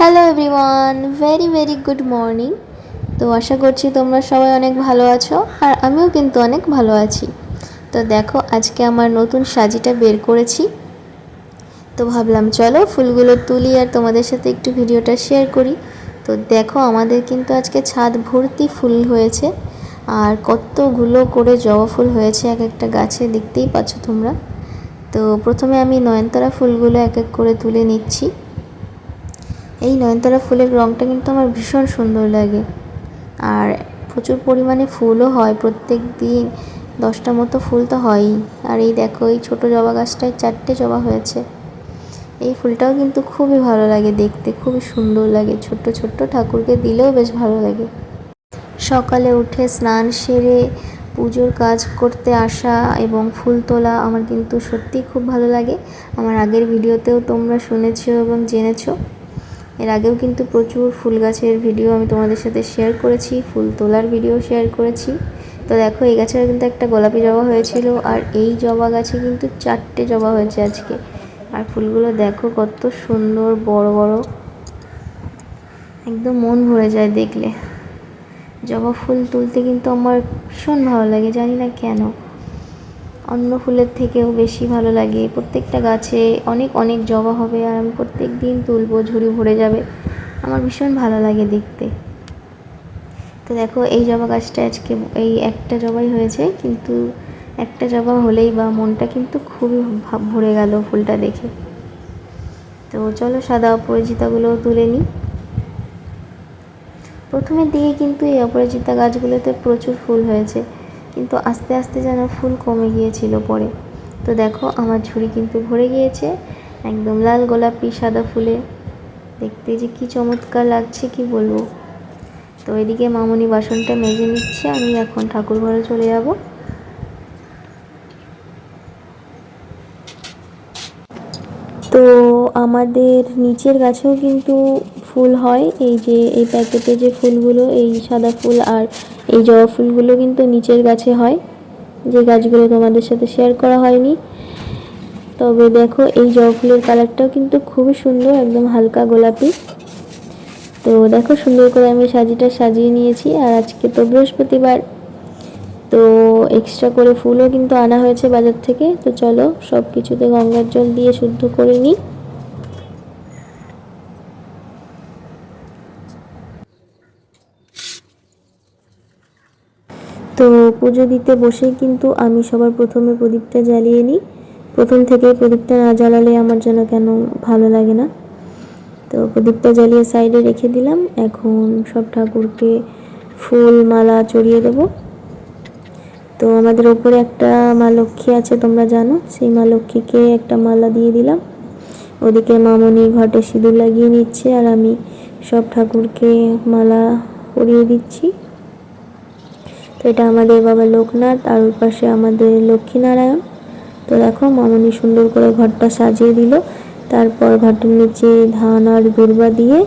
Hello everyone very very good morning তো আশা করছি তোমরা সবাই অনেক ভালো আছো, আর আমিও কিন্তু অনেক ভালো আছি। তো দেখো, আজকে আমার নতুন সাজিটা বের করেছি। তো ভাবলাম, চলো ফুলগুলো তুলি আর তোমাদের সাথে একটু ভিডিওটা শেয়ার করি। তো দেখো, আমাদের কিন্তু আজকে ছাদ ভর্তি ফুল হয়েছে, আর কতগুলো করে জবা ফুল হয়েছে এক একটা গাছে, দেখতেই পাচ্ছ তোমরা। তো প্রথমে আমি নয়নতারা ফুলগুলো এক এক করে তুলে নিচ্ছি। এই নয়নতারা ফুলের রঙটা কিন্তু আমার ভীষণ সুন্দর লাগে। আর প্রচুর পরিমাণে ফুলও হয়, প্রত্যেক দিন দশটা মতো ফুল তো হয়ই। আর এই দেখো, এই ছোটো জবা গাছটায় চারটে জবা হয়েছে। এই ফুলটাও কিন্তু খুবই ভালো লাগে দেখতে, খুবই সুন্দর লাগে। ছোট্ট ছোট্ট ঠাকুরকে দিলেও বেশ ভালো লাগে। সকালে উঠে স্নান সেরে পুজোর কাজ করতে আসা এবং ফুল তোলা আমার কিন্তু সত্যিই খুব ভালো লাগে। আমার আগের ভিডিওতেও তোমরা শুনেছো এবং জেনেছো। এর আগেও কিন্তু প্রচুর ফুল গাছের ভিডিও আমি তোমাদের সাথে শেয়ার করেছি, ফুল তোলার ভিডিও শেয়ার করেছি। তো দেখো, এই গাছের কিন্তু একটা গোলাপি জবা হয়েছিল আর এই জবা গাছে কিন্তু চারটে জবা হয়েছে আজকে। আর ফুলগুলো দেখো কত সুন্দর, বড় বড়। একদম মন ভরে যায় দেখলে। জবা ফুল তুলতে কিন্তু আমার ভীষণ ভালো লাগে, জানি না কেন। অন্য ফুলের থেকেও বেশি ভালো লাগে। প্রত্যেকটা গাছে অনেক অনেক জবা হবে আর আমি প্রত্যেক দিন তুলবো, ঝুড়ি ভরে যাবে। আমার ভীষণ ভালো লাগে দেখতে। তো দেখো, এই জবা গাছটা আজকে, এই একটা জবাই হয়েছে, কিন্তু একটা জবা হলেই বা মনটা কিন্তু খুবই ভরে গেল ফুলটা দেখে। তো চলো সাদা অপরাজিতাগুলোও তুলে নিই। প্রথমের দিকে কিন্তু এই অপরাজিতা গাছগুলোতে প্রচুর ফুল হয়েছে। কিন্তু আস্তে আস্তে যেন ফুল কমে গিয়েছিল পরে। তো দেখো, আমার ঝুড়ি কিন্তু ভরে গিয়েছে, একদম লাল গোলাপি সাদা ফুলে। দেখতে যে কি চমৎকার লাগছে, কি বলব? তো এদিকে মামনি বাসনটা মেজে নিচ্ছে, আমি এখন ঠাকুর ঘরে চলে যাব। তো আমাদের নিচের গাছেও কিন্তু ফুল হয়, এই যে, এই প্যাকেটে যে ফুলগুলো, এই সাদা ফুল আর এই জবা ফুলগুলো কিন্তু নিচের গাছে হয়। যে গাছগুলো তোমাদের সাথে শেয়ার করা হয়নি। তবে দেখো, এই জবা ফুলের কালারটাও কিন্তু খুবই সুন্দর, একদম হালকা গোলাপি। তো দেখো, সুন্দর করে আমি সাজিটা সাজিয়ে নিয়েছি, আর আজকে তো বৃহস্পতিবার। তো এক্সট্রা করে ফুলও কিন্তু আনা হয়েছে বাজার থেকে। তো চলো সব কিছুতে গঙ্গার জল দিয়ে শুদ্ধ করে নিই তো পুজো দিতে বসেই কিন্তু আমি সবার প্রথমে প্রদীপটা জ্বালিয়ে নিই। প্রথম থেকে প্রদীপটা না জ্বালালে আমার যেন কেন ভালো লাগে না। তো প্রদীপটা জ্বালিয়ে সাইডে রেখে দিলাম। এখন সব ঠাকুরকে ফুল, মালা চড়িয়ে দেবো। তো আমাদের ওপরে একটা মা লক্ষ্মী আছে, তোমরা জানো। সেই মা লক্ষ্মীকে একটা মালা দিয়ে দিলাম। ওদিকে মামনি ঘটে সিঁদুর লাগিয়ে নিচ্ছে আর আমি সব ঠাকুরকে মালা পরিয়ে দিচ্ছি। তো এটা আমাদের বাবা লোকনাথ আর ওই পাশে আমাদের লক্ষ্মীনারায়ণ। তো দেখো মামনি সুন্দর করে ঘরটা সাজিয়ে দিল। তারপর ঘরটার নিচে ধান আর দুর্বা দিয়ে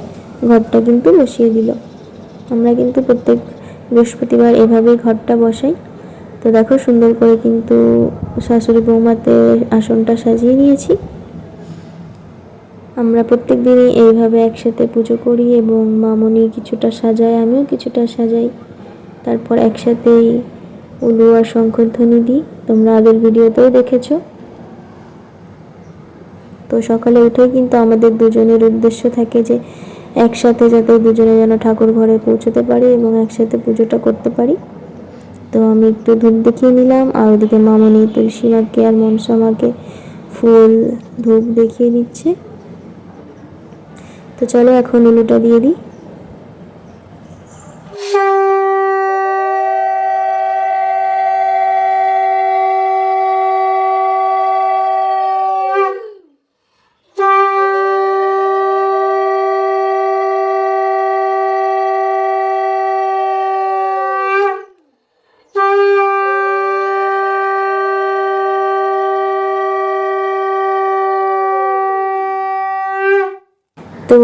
ঘরটা কিন্তু বসিয়ে দিল। আমরা কিন্তু প্রত্যেক বৃহস্পতিবার এভাবেই ঘরটা বসাই। তো দেখো সুন্দর করে কিন্তু শাশুড়ি বৌমাতে আসনটা সাজিয়ে নিয়েছি আমরা প্রত্যেক দিনই এইভাবে একসাথে পুজো করি এবং মামনি কিছুটা সাজায়, আমিও কিছুটা সাজাই। তারপর একসাথেই উলু আর শঙ্করধ্বনি দিই। তোমরা আগের ভিডিওতেও দেখেছ। তো সকালে উঠেই কিন্তু আমাদের দুজনের উদ্দেশ্য থাকে যে একসাথে যাতে দুজনে যেন ঠাকুর ঘরে পৌঁছতে পারি এবং একসাথে পুজোটা করতে পারি। তো আমি একটু ধূপ দেখিয়ে নিলাম, আর ওদিকে মামনি, তুলসী মাকে আর মনসা মাকে ফুল ধূপ দেখিয়ে নিচ্ছে। তো চলো এখন উলুটা দিয়ে দিই।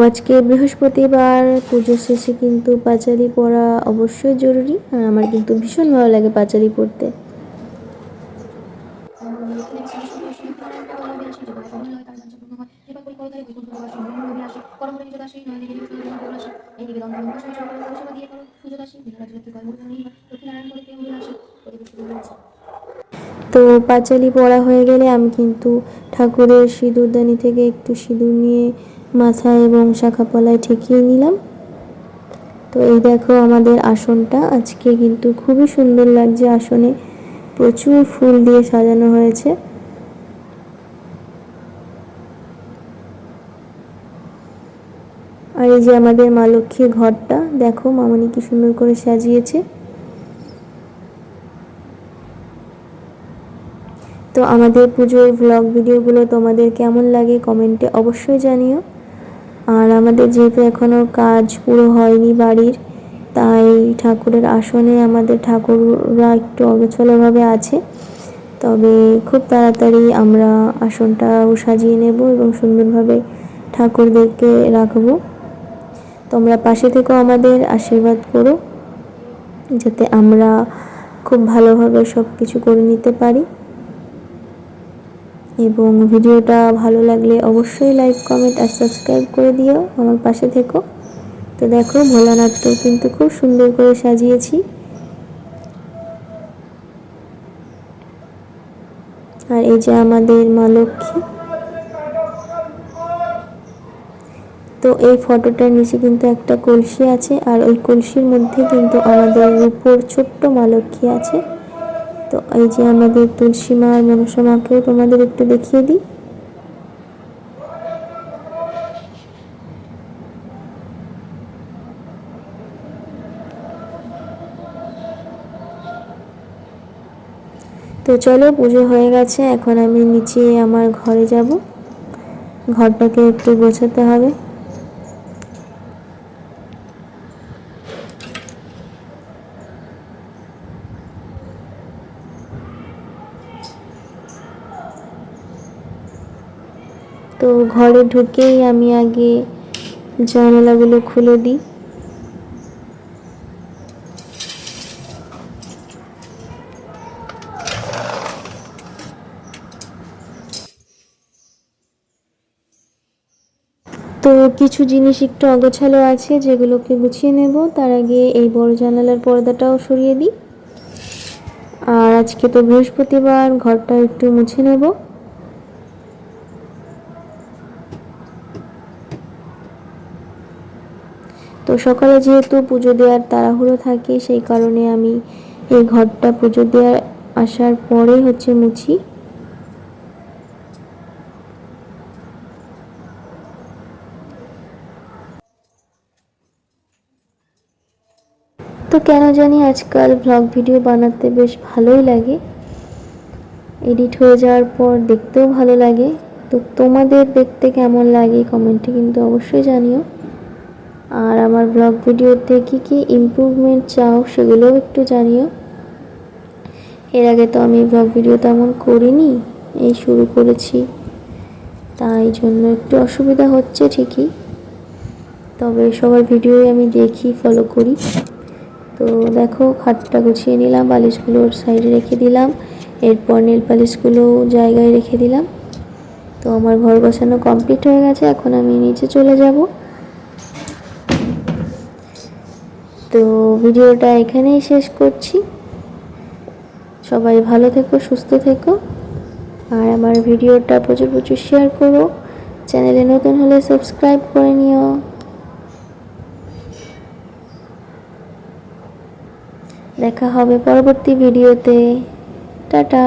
আজকে বৃহস্পতিবার, পুজো শেষে কিন্তু পাঁচালি পড়া অবশ্যই জরুরি, আর আমার কিন্তু ভীষণ ভালো লাগে পাঁচালি পড়তে তো পাঁচালি পড়া হয়ে গেলে আমি কিন্তু ঠাকুরের সিঁদুরদানি থেকে একটু সিঁদুর নিয়ে মাথায় এবং শাখা পলায় ঠেকিয়ে নিলাম। তো এই দেখো আমাদের আসনটা। আজকে কিন্তু খুবই সুন্দর লাগছে আসনে। প্রচুর ফুল দিয়ে সাজানো হয়েছে। আর এই যে আমাদের মা লক্ষ্মীর ঘরটা, দেখো মামনি কি সুন্দর করে সাজিয়েছে। তো আমাদের পুজোর ব্লগ ভিডিওগুলো তোমাদের কেমন লাগে কমেন্টে অবশ্যই জানিও। আর আমাদের যেহেতু এখনও কাজ পুরো হয়নি বাড়ির, তাই ঠাকুরের আসনে আমাদের ঠাকুররা একটু অগোছলোভাবে আছে। তবে খুব তাড়াতাড়ি আমরা আসনটাও সাজিয়ে নেব এবং সুন্দরভাবে ঠাকুরদেরকে রাখব। তোমরা পাশে থেকেও আমাদের, আশীর্বাদ করো, যাতে আমরা খুব ভালোভাবে সব কিছু করে নিতে পারি। এবং ভিডিওটা ভালো লাগলে অবশ্যই লাইক কমেন্ট আর সাবস্ক্রাইব করে দিও আমার পাশে থেকো। তো দেখো ভোলানাথকেও কিন্তু খুব সুন্দর করে সাজিয়েছি। আর এই যে আমাদের মা লক্ষ্মী। তো এই ফটোটার নিচে কিন্তু একটা কলসি আছে আর ওই কলসির মধ্যে কিন্তু আমাদের রূপোর ছোট্ট মা লক্ষ্মী আছে। তো এই যে আমাদের তুলসী মা আর মনসা মাকেও তোমাদের একটু দেখিয়ে দিই। তো চলো, পুজো হয়ে গেছে, এখন আমি নিচে আমার ঘরে যাব। ঘরটাকে একটু গোছাতে হবে। তো ঘরে ঢুকেই আমি আগে জানালাগুলো খুলে দিই। তো কিছু জিনিস একটু অগোছালো আছে যেগুলোকে গুছিয়ে নেব। তার আগে এই বড় জানালার পর্দাটাও সরিয়ে দিই। আর আজকে তো বৃহস্পতিবার ঘরটা একটু মুছে নেব। তো সকালে যেহেতু পুজো দেওয়ার তাড়াহুড়ো থাকে, সেই কারণে আমি এই ঘরটা পুজো দেওয়ার আসার পরেই হচ্ছে মুছি। তো কেন জানি আজকাল ব্লগ ভিডিও বানাতে বেশ ভালোই লাগে। এডিট হয়ে যাওয়ার পর দেখতেও ভালো লাগে। তো তোমাদের দেখতে কেমন লাগে কমেন্টে কিন্তু অবশ্যই জানিও। আর আমার ব্লগ ভিডিওতে কী কী ইমপ্রুভমেন্ট চাও সেগুলোও একটু জানিও। এর আগে তো আমি ব্লগ ভিডিও তেমন করিনি, এই শুরু করেছি। তাই জন্য একটু অসুবিধা হচ্ছে ঠিকই। তবে সবার ভিডিওই আমি দেখি ফলো করি। তো দেখো, খাটটা গুছিয়ে নিলাম বালিশগুলোর সাইডে রেখে দিলাম। এরপর নেল পালিশগুলো জায়গায় রেখে দিলাম। তো আমার ঘর বসানো কমপ্লিট হয়ে গেছে, এখন আমি নিচে চলে যাব। তো ভিডিওটা এখানেই শেষ করছি। সবাই ভালো থেকো, সুস্থ থেকো। আর আমার ভিডিওটা প্রচুর প্রচুর শেয়ার করো। চ্যানেলে নতুন হলে সাবস্ক্রাইব করে নিও। দেখা হবে পরবর্তী ভিডিওতে। টাটা।